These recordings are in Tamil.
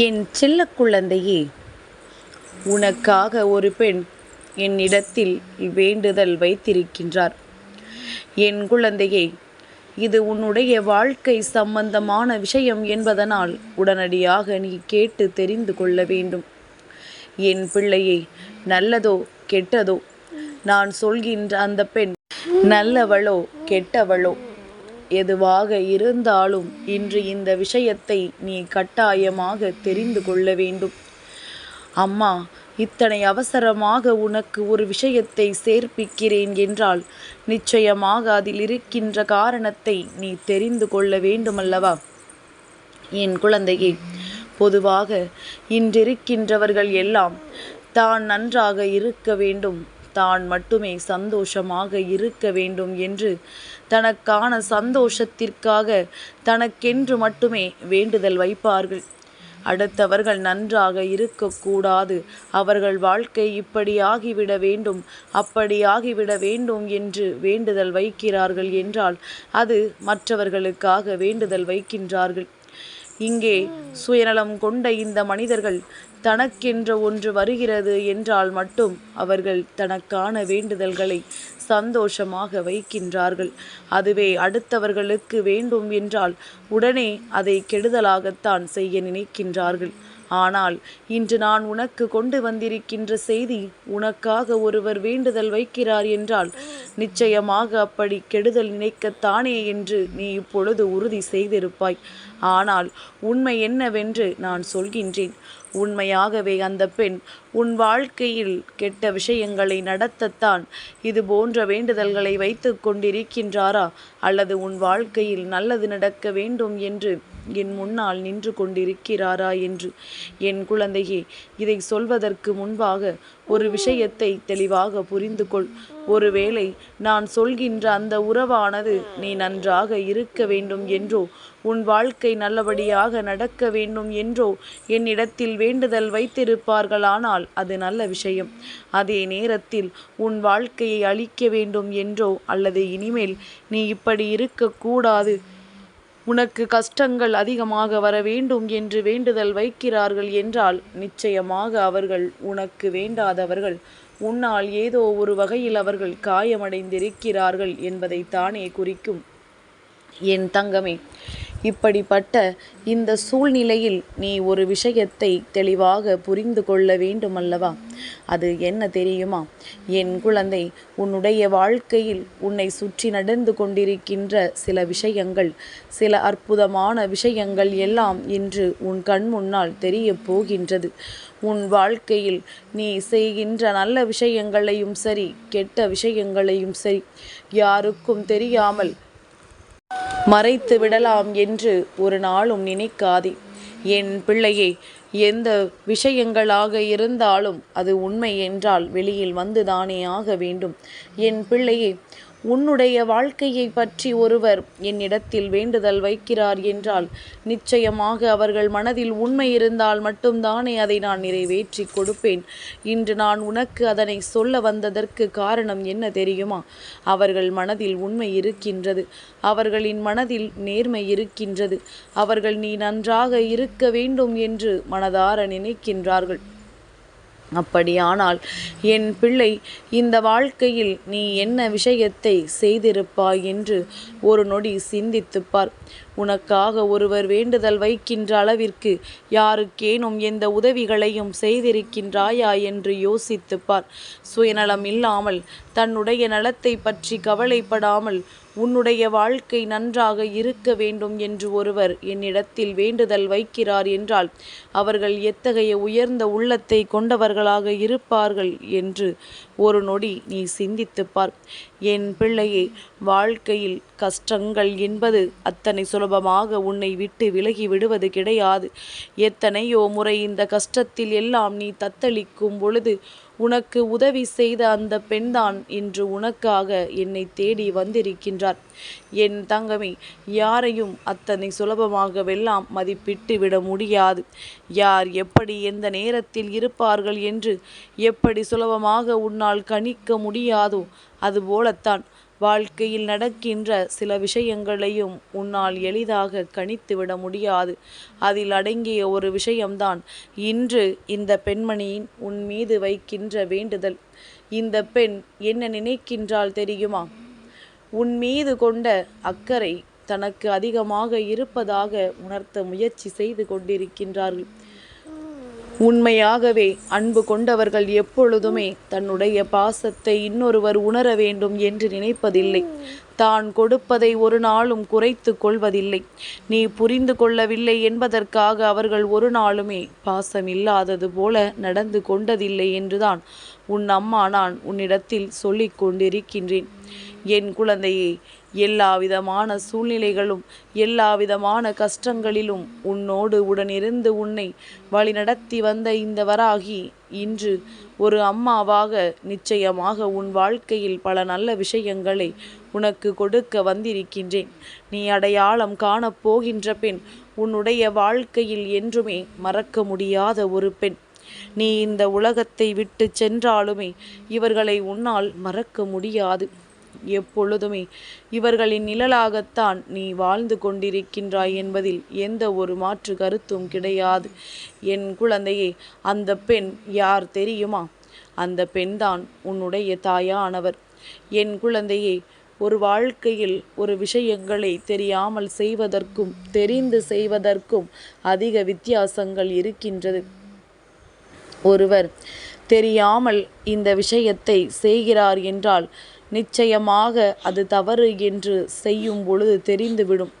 என் செல்ல குழந்தையே உனக்காக ஒரு பெண் என்னிடத்தில் வேண்டுதல் வைத்திருக்கின்றார். என் குழந்தையே இது உன்னுடைய வாழ்க்கை சம்பந்தமான விஷயம் என்பதனால் உடனடியாக நீ கேட்டு தெரிந்து கொள்ள வேண்டும். என் பிள்ளையே நல்லதோ கெட்டதோ நான் சொல்கின்ற அந்த பெண் நல்லவளோ கெட்டவளோ எதுவாக இருந்தாலும் இன்று இந்த விஷயத்தை நீ கட்டாயமாக தெரிந்து கொள்ள வேண்டும். அம்மா இத்தனை அவசரமாக உனக்கு ஒரு விஷயத்தை சேர்ப்பிக்கிறேன் என்றால் நிச்சயமாக அதில் இருக்கின்ற காரணத்தை நீ தெரிந்து கொள்ள வேண்டுமல்லவா? என் குழந்தையே பொதுவாக இன்றிருக்கின்றவர்கள் எல்லாம் தான் நன்றாக இருக்க வேண்டும் தான் மட்டுமே சந்தோஷமாக இருக்க வேண்டும் என்று தனக்கான சந்தோஷத்திற்காக தனக்கென்று மட்டுமே வேண்டுதல் வைப்பார்கள். அடுத்தவர்கள் நன்றாக இருக்கக்கூடாது. அவர்கள் வாழ்க்கை இப்படியாகிவிட வேண்டும். அப்படி ஆகிவிட வேண்டும் என்று வேண்டுதல் வைக்கிறார்கள் என்றால் அது மற்றவர்களுக்காக வேண்டுதல் வைக்கின்றார்கள். இங்கே சுயநலம் கொண்ட இந்த மனிதர்கள் தனக்கென்ற ஒன்று வருகிறது என்றால் மட்டும் அவர்கள் தனக்கான வேண்டுதல்களை சந்தோஷமாக வைக்கின்றார்கள். அதுவே அடுத்தவர்களுக்கு வேண்டும் என்றால் உடனே அதை கெடுதலாகத்தான் செய்ய நினைக்கின்றார்கள். ஆனால் இன்று நான் உனக்கு கொண்டு வந்திருக்கின்ற செய்தி உனக்காக ஒருவர் வேண்டுதல் வைக்கிறார் என்றால் நிச்சயமாக அப்படி கெடுதல் நினைக்கத்தானே என்று நீ இப்பொழுது உறுதி செய்திருப்பாய். ஆனால் உண்மை என்னவென்று நான் சொல்கின்றேன். உண்மையாகவே அந்த பெண் உன் வாழ்க்கையில் கெட்ட விஷயங்களை நடத்தத்தான் இது போன்ற வேண்டுதல்களை வைத்து கொண்டிருக்கின்றாரா? அல்லது உன் வாழ்க்கையில் நல்லது நடக்க வேண்டும் என்று என் முன்னால் நின்று கொண்டிருக்கிறாரா என்று. என் குழந்தையே இதை சொல்வதற்கு முன்பாக ஒரு விஷயத்தை தெளிவாக புரிந்து கொள். ஒருவேளை நான் சொல்கின்ற அந்த உறவானது நீ நன்றாக இருக்க வேண்டும் என்றோ உன் வாழ்க்கை நல்லபடியாக நடக்க வேண்டும் என்றோ என்னிடத்தில் வேண்டுதல் வைத்திருப்பார்களானால் அது நல்ல விஷயம். அதே நேரத்தில் உன் வாழ்க்கையை அழிக்க வேண்டும் என்றோ அல்லது இனிமேல் நீ இப்படி இருக்கக்கூடாது. உனக்கு கஷ்டங்கள் அதிகமாக வர வேண்டும் என்று வேண்டுதல் வைக்கிறார்கள் என்றால் நிச்சயமாக அவர்கள் உனக்கு வேண்டாதவர்கள். உன்னால் ஏதோ ஒரு வகையில் அவர்கள் காயமடைந்திருக்கிறார்கள் என்பதை தானே குறிக்கும். என் தங்கமே இப்படிப்பட்ட இந்த சூழ்நிலையில் நீ ஒரு விஷயத்தை தெளிவாக புரிந்து கொள்ள வேண்டுமல்லவா? அது என்ன தெரியுமா? என் குழந்தை உன்னுடைய வாழ்க்கையில் உன்னை சுற்றி நடந்து கொண்டிருக்கின்ற சில விஷயங்கள் சில அற்புதமான விஷயங்கள் எல்லாம் இன்று உன் கண் முன்னால் தெரிய போகின்றது. உன் வாழ்க்கையில் நீ செய்கின்ற நல்ல விஷயங்களையும் சரி கெட்ட விஷயங்களையும் சரி யாருக்கும் தெரியாமல் மறைத்து விடலாம் என்று ஒரு நாளும் நினைக்காதே. என் பிள்ளையே எந்த விஷயங்களாக இருந்தாலும் அது உண்மை என்றால் வெளியில் வந்துதானே ஆக வேண்டும். என் பிள்ளையே உன்னுடைய வாழ்க்கையை பற்றி ஒருவர் என்னிடத்தில் வேண்டுதல் வைக்கிறார் என்றால் நிச்சயமாக அவர்கள் மனதில் உண்மை இருந்தால் மட்டும்தானே அதை நான் நிறைவேற்றி கொடுப்பேன். இன்று நான் உனக்கு அதனை சொல்ல வந்ததற்கு காரணம் என்ன தெரியுமா? அவர்கள் மனதில் உண்மை இருக்கின்றது. அவர்களின் மனதில் நேர்மை இருக்கின்றது. அவர்கள் நீ நன்றாக இருக்க வேண்டும் என்று மனதார நினைக்கின்றார்கள். அப்படியானால் என் பிள்ளை இந்த வாழ்க்கையில் நீ என்ன விஷயத்தை செய்திருப்பாய்? என்று ஒரு நொடி சிந்தித்துப்பார். உனக்காக ஒருவர் வேண்டுதல் வைக்கின்ற அளவிற்கு யாருக்கேனும் எந்த உதவிகளையும் செய்திருக்கின்றாயா என்று யோசித்துப்பார். சுயநலம் இல்லாமல் தன்னுடைய நலத்தை பற்றி கவலைப்படாமல் உன்னுடைய வாழ்க்கை நன்றாக இருக்க வேண்டும் என்று ஒருவர் என்னிடத்தில் வேண்டுதல் வைக்கிறார் என்றால் அவர்கள் எத்தகைய உயர்ந்த உள்ளத்தை கொண்டவர்களாக இருப்பார்கள் என்று ஒரு நொடி நீ சிந்தித்துப்பார். என் பிள்ளையே வாழ்க்கையில் கஷ்டங்கள் என்பது அத்தனை சுலபமாக உன்னை விட்டு விலகி விடுவது கிடையாது. எத்தனையோ முறை இந்த கஷ்டத்தில் எல்லாம் நீ தத்தளிக்கும் பொழுது உனக்கு உதவி செய்த அந்த பெண்தான் இன்று உனக்காக என்னை தேடி வந்திருக்கின்றார். என் தங்கமே யாரையும் அத்தனை சுலபமாகவெல்லாம் மதிப்பிட்டு விட முடியாது. யார் எப்படி எந்த நேரத்தில் இருப்பார்கள் என்று எப்படி சுலபமாக உன்னால் கணிக்க முடியாதோ அதுபோலத்தான் வாழ்க்கையில் நடக்கின்ற சில விஷயங்களையும் உன்னால் எளிதாக கணித்துவிட முடியாது. அதில் அடங்கிய ஒரு விஷயம்தான் இன்று இந்த பெண்மணியின் உன் மீது வைக்கின்ற வேண்டுதல். இந்த பெண் என்ன நினைக்கின்றால் தெரியுமா? உன் மீது கொண்ட அக்கறை தனக்கு அதிகமாக இருப்பதாக உணர்த்த முயற்சி செய்து கொண்டிருக்கின்றார்கள். உண்மையாகவே அன்பு கொண்டவர்கள் எப்பொழுதுமே தன்னுடைய பாசத்தை இன்னொருவர் உணர வேண்டும் என்று நினைப்பதில்லை. தான் கொடுப்பதை ஒரு நாளும் குறைத்து கொள்வதில்லை. நீ புரிந்து கொள்ளவில்லை என்பதற்காக அவர்கள் ஒரு நாளுமே பாசம் இல்லாதது போல நடந்து கொண்டதில்லை என்றுதான் உன் அம்மா நான் உன்னிடத்தில் சொல்லிக் கொண்டிருக்கின்றேன். என் குழந்தையே எல்லா விதமான சூழ்நிலைகளும் எல்லா விதமான கஷ்டங்களிலும் உன்னோடு உடனிருந்து உன்னை வழிநடத்தி வந்த இந்த வராகி இன்று ஒரு அம்மாவாக நிச்சயமாக உன் வாழ்க்கையில் பல நல்ல விஷயங்களை உனக்கு கொடுக்க வந்திருக்கின்றேன். நீ அடையாளம் காணப்போகின்ற பெண் உன்னுடைய வாழ்க்கையில் என்றுமே மறக்க முடியாத ஒரு பெண். நீ இந்த உலகத்தை விட்டு சென்றாலுமே இவர்களை உன்னால் மறக்க முடியாது. எப்பொழுதுமே. இவர்களின் நிழலாகத்தான் நீ வாழ்ந்து கொண்டிருக்கின்றாய் என்பதில் எந்த ஒரு மாற்று கருத்தும் கிடையாது. என் குழந்தையே அந்த பெண் யார் தெரியுமா? அந்த பெண்தான் உன்னுடைய தாயானவர். என் குழந்தையே ஒரு வாழ்க்கையில் ஒரு விஷயங்களை தெரியாமல் செய்வதற்கும் தெரிந்து செய்வதற்கும் அதிக வித்தியாசங்கள் இருக்கின்றது. ஒருவர் தெரியாமல் இந்த விஷயத்தை செய்கிறார் என்றால் நிச்சயமாக அது தவறு என்று செய்யும் பொழுது தெரிந்துவிடும்.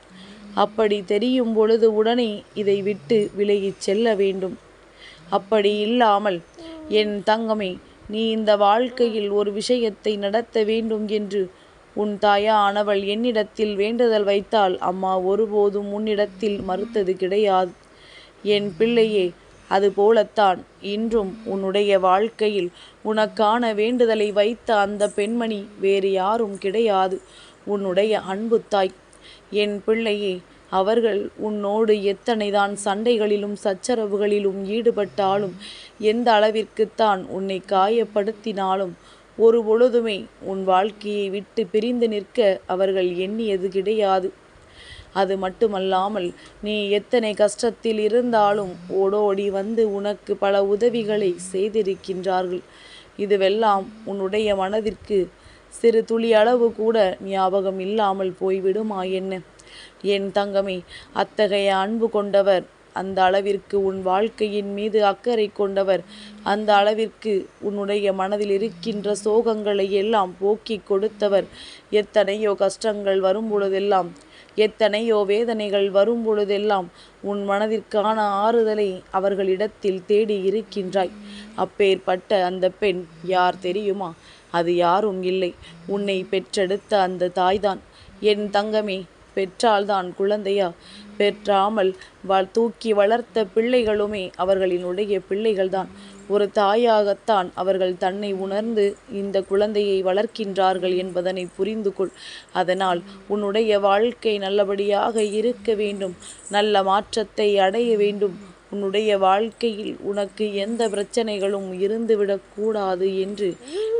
அப்படி தெரியும் பொழுது உடனே இதை விட்டு விலகிச் செல்ல வேண்டும். அப்படி இல்லாமல் என் தங்கமே நீ இந்த வாழ்க்கையில் ஒரு விஷயத்தை நடத்த வேண்டும் என்று உன் தாயானவள் என்னிடத்தில் வேண்டுதல் வைத்தால் அம்மா ஒருபோதும் உன்னிடத்தில் மறுத்தது கிடையாது. என் பிள்ளையே அதுபோலத்தான் இன்றும் உன்னுடைய வாழ்க்கையில் உனக்கான வேண்டுதலை வைத்த அந்த பெண்மணி வேறு யாரும் கிடையாது. உன்னுடைய அன்பு தாய் என் பிள்ளையே அவர்கள் உன்னோடு எத்தனைதான் சண்டைகளிலும் சச்சரவுகளிலும் ஈடுபட்டாலும் எந்த அளவிற்குத்தான் உன்னை காயப்படுத்தினாலும் ஒரு பொழுதுமே உன் வாழ்க்கையை விட்டு பிரிந்து நிற்க அவர்கள் எண்ணியது கிடையாது. அது மட்டுமல்லாமல் நீ எத்தனை கஷ்டத்தில் இருந்தாலும் ஓடோடி வந்து உனக்கு பல உதவிகளை செய்திருக்கின்றார்கள். இதுவெல்லாம் உன்னுடைய மனதிற்கு சிறு துளி அளவு கூட ஞாபகம் இல்லாமல் போய்விடுமா என்ன? என் தங்கமே அத்தகைய அன்பு கொண்டவர் அந்த அளவிற்கு உன் வாழ்க்கையின் மீது அக்கறை கொண்டவர் அந்த அளவிற்கு உன்னுடைய மனதில் இருக்கின்ற சோகங்களை எல்லாம் போக்கி கொடுத்தவர். எத்தனையோ கஷ்டங்கள் வரும் பொழுதெல்லாம் எத்தனையோ வேதனைகள் வரும் பொழுதெல்லாம் உன் மனதிற்கான ஆறுதலை அவர்களிடத்தில் தேடி இருக்கின்றாய். அப்பேற்பட்ட அந்த பெண் யார் தெரியுமா? அது யாரும் இல்லை. உன்னை பெற்றெடுத்த அந்த தாய்தான். என் தங்கமே பெற்றால்தான் குழந்தையா? பெற்றாமல் வ தூக்கி வளர்த்த பிள்ளைகளுமே அவர்களினுடைய பிள்ளைகள்தான். ஒரு தாயாகத்தான் அவர்கள் தன்னை உணர்ந்து இந்த குழந்தையை வளர்க்கின்றார்கள் என்பதனை புரிந்து கொள் அதனால் உன்னுடைய வாழ்க்கை நல்லபடியாக இருக்க வேண்டும். நல்ல மாற்றத்தை அடைய வேண்டும். உன்னுடைய வாழ்க்கையில் உனக்கு எந்த பிரச்சனைகளும் இருந்துவிடக்கூடாது என்று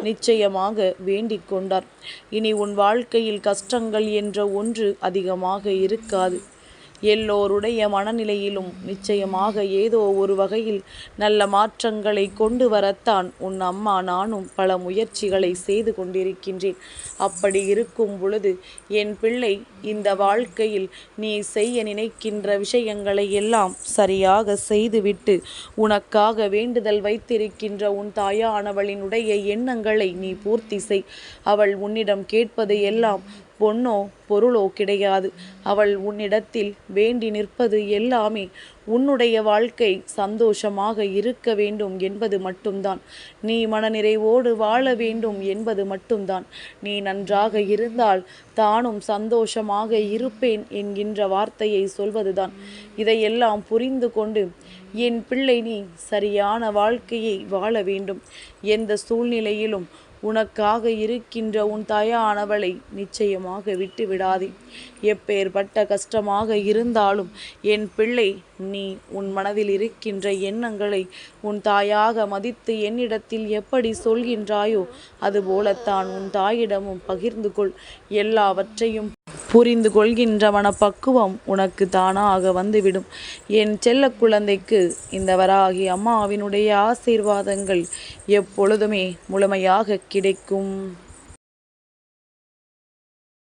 நிச்சயமாக வேண்டிக் கொண்டார். இனி உன் வாழ்க்கையில் கஷ்டங்கள் என்ற ஒன்று அதிகமாக இருக்காது. எல்லோருடைய மனநிலையிலும் நிச்சயமாக ஏதோ ஒரு வகையில் நல்ல மாற்றங்களை கொண்டு வரத்தான் உன் அம்மா நானும் பல முயற்சிகளை செய்து கொண்டிருக்கின்றேன். அப்படி இருக்கும் பொழுது என் பிள்ளை இந்த வாழ்க்கையில் நீ செய்ய நினைக்கின்ற விஷயங்களை எல்லாம் சரியாக செய்துவிட்டு உனக்காக வேண்டுதல் வைத்திருக்கின்ற உன் தாயானவளினுடைய எண்ணங்களை நீ பூர்த்தி செய். அவள் உன்னிடம் கேட்பது எல்லாம் பொன்னோ பொருளோ கிடையாது. அவள் உன்னிடத்தில் வேண்டி நிற்பது எல்லாமே உன்னுடைய வாழ்க்கை சந்தோஷமாக இருக்க வேண்டும் என்பது மட்டும்தான். நீ மனநிறைவோடு வாழ வேண்டும் என்பது மட்டும்தான். நீ நன்றாக இருந்தால் தானும் சந்தோஷமாக இருப்பேன் என்கின்ற வார்த்தையை சொல்வதுதான். இதையெல்லாம் புரிந்து கொண்டு என் பிள்ளை நீ சரியான வாழ்க்கையை வாழ வேண்டும். எந்த சூழ்நிலையிலும் உனக்காக இருக்கின்ற உன் தாயானவளை நிச்சயமாக விட்டு விடாதே எப்பேற்பட்ட கஷ்டமாக இருந்தாலும் என் பிள்ளை நீ உன் மனதில் இருக்கின்ற எண்ணங்களை உன் தாயாக மதித்து என்னிடத்தில் எப்படி சொல்கின்றாயோ அதுபோலத்தான் உன் தாயிடமும் பகிர்ந்து கொள். எல்லாவற்றையும் புரிந்து கொள்கின்ற மனப்பக்குவம் உனக்கு தானாக வந்துவிடும். என் செல்ல குழந்தைக்கு இந்த வராகி அம்மாவினுடைய ஆசீர்வாதங்கள் எப்பொழுதுமே முழுமையாக கிடைக்கும்.